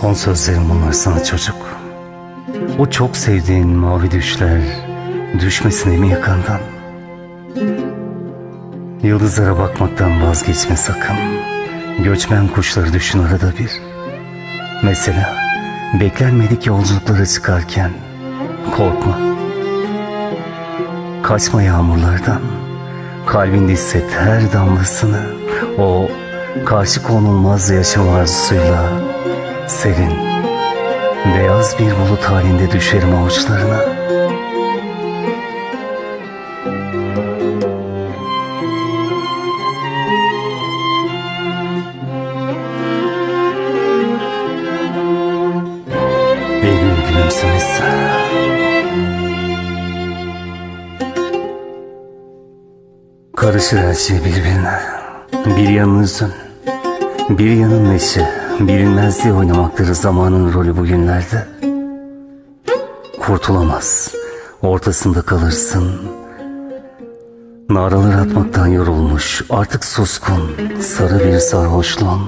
Son sözlerim bunlar sana çocuk. O çok sevdiğin mavi düşler düşmesin mi yakandan? Yıldızlara bakmaktan vazgeçme sakın. Göçmen kuşları düşün arada bir. Mesela beklenmedik yolculuklara çıkarken korkma. Kaçma yağmurlardan. Kalbinde hisset her damlasını. O karşı konulmaz yaşam arzusuyla serin, beyaz bir bulut halinde düşerim avuçlarına. Eylül gülümsemesi. Karışır her şey birbirine. Bir yanın hüzün, bir yanın neşe, bilinmezliği oynamaktır zamanın rolü bugünlerde. Kurtulamaz, ortasında kalırsın. Naralar atmaktan yorulmuş, artık suskun, sarı bir sarhoşluğun.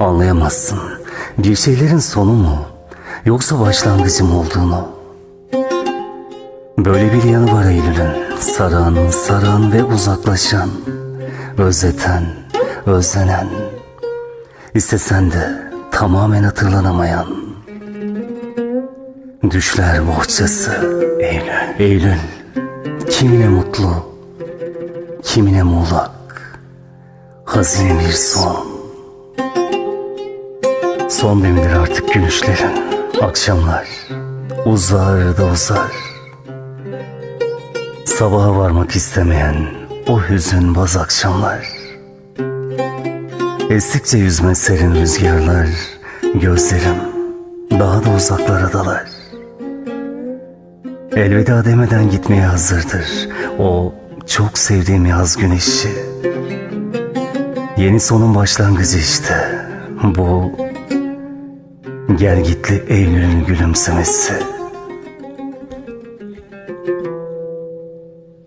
Anlayamazsın, bir şeylerin sonu mu, yoksa başlangıcı mı olduğunu. Böyle bir yanı var Eylül'ün, saran, saran ve uzaklaşan, özleten, özlenen, istesen de tamamen hatırlanamayan. Düşler bohçası, Eylül, Eylül, kimine mutlu, kimine muğlak, hazin bir son. Son demir artık gülüşlerin, akşamlar, uzar da uzar. Sabaha varmak istemeyen o hüzün baz akşamlar. Estikçe yüzme serin rüzgarlar, gözlerim daha da uzaklara dalar. Elveda demeden gitmeye hazırdır o çok sevdiğim yaz güneşi. Yeni sonun başlangıcı işte bu gel gitli Eylül'ün gülümsemesi.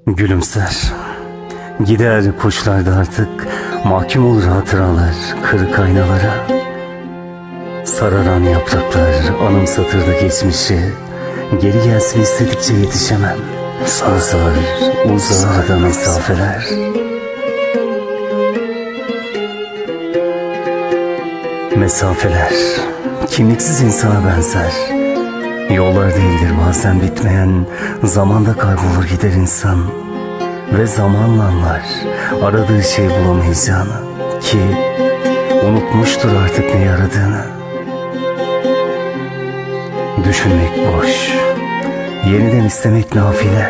Gülümser. Gider kuşlar da artık mahkum olur hatıralar kırık aynalara. Sararan yapraklar anımsatır da geçmişi. Geri gelsin istedikçe yetişemem. Uzar, uzar da mesafeler. Mesafeler kimliksiz insana benzer. Yollar değildir bazen bitmeyen, zamanda kaybolur gider insan. Ve zamanla anlar aradığı şey bulamayacağını ki unutmuştur artık ne aradığını. Düşünmek boş, yeniden istemek nafile,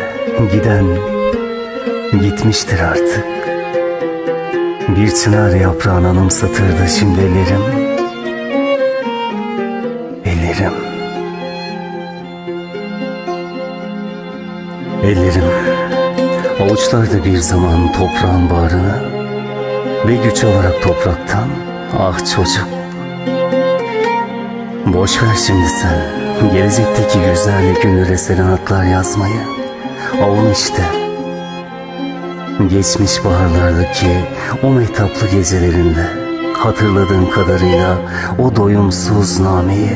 giden gitmiştir artık. Bir çınar yaprağını anımsatırdı şimdi ellerim. Ellerim. Ellerim avuçlarda bir zaman toprağın bağrını ve güç alarak topraktan ah çocuk. Boş ver şimdi sen gelecekteki güzel günlere serenatlar yazmayı. Avun işte. Geçmiş baharlardaki o mehtaplı gecelerinde hatırladığın kadarıyla o doyumsuz nameyi.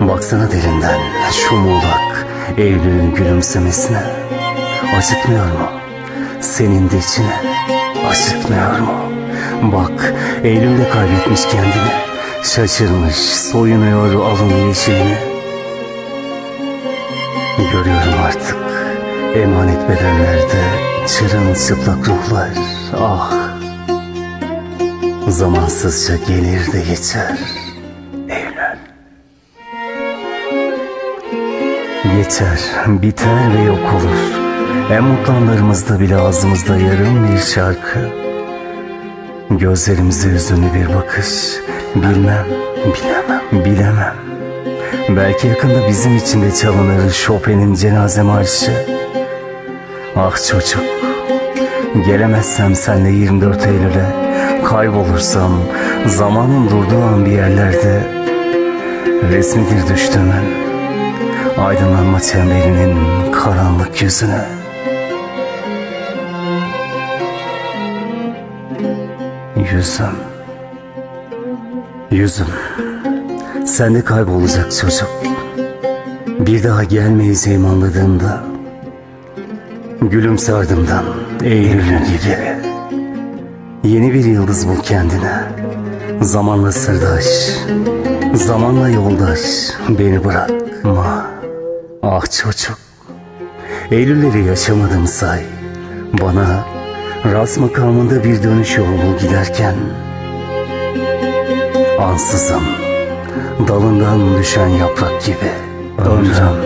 Baksana derinden şu muğlak Eylül'ün gülümsemesine. Acıtmıyor mu? Senin de içine acıtmıyor mu? Bak Eylül de kaybetmiş kendini. Şaşırmış, soyunuyor alın yeşilini. Görüyorum artık emanet bedenlerde çırın çıplak ruhlar. Ah! Zamansızca gelir de geçer. Geçer, biter ve yok olur. En mutlu anlarımızda bile ağzımızda yarım bir şarkı. Gözlerimize hüzünlü bir bakış. Bilmem, bilemem, bilemem. Belki yakında bizim için de çalınır Chopin'in cenaze marşı. Ah çocuk, gelemezsem senle 24 Eylül'e, kaybolursam zamanın durduğu an bir yerlerde resmidir düştüğümün aydınlanma çemberinin karanlık yüzüne. Yüzüm. Yüzüm. Sende kaybolacak çocuk. Bir daha gelmeyiz imanladığında Gülümse ardımdan Eylül gibi. Yeni bir yıldız bul kendine. Zamanla sırdaş Zamanla yoldaş Beni bırakma Ah çocuk Eylülleri yaşamadım say. Bana Ras makamında bir dönüş yolu giderken Ansızın Dalından düşen yaprak gibi Ömrüm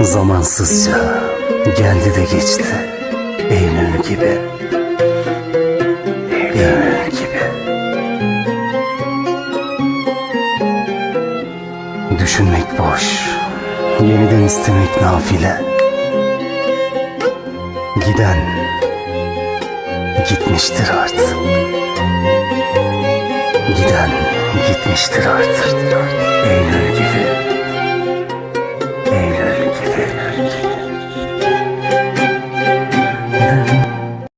Zamansızca geldi de geçti Eylül gibi Düşünmek boş. Yeniden istemek nafile. Giden Gitmiştir artık. Giden gitmiştir artık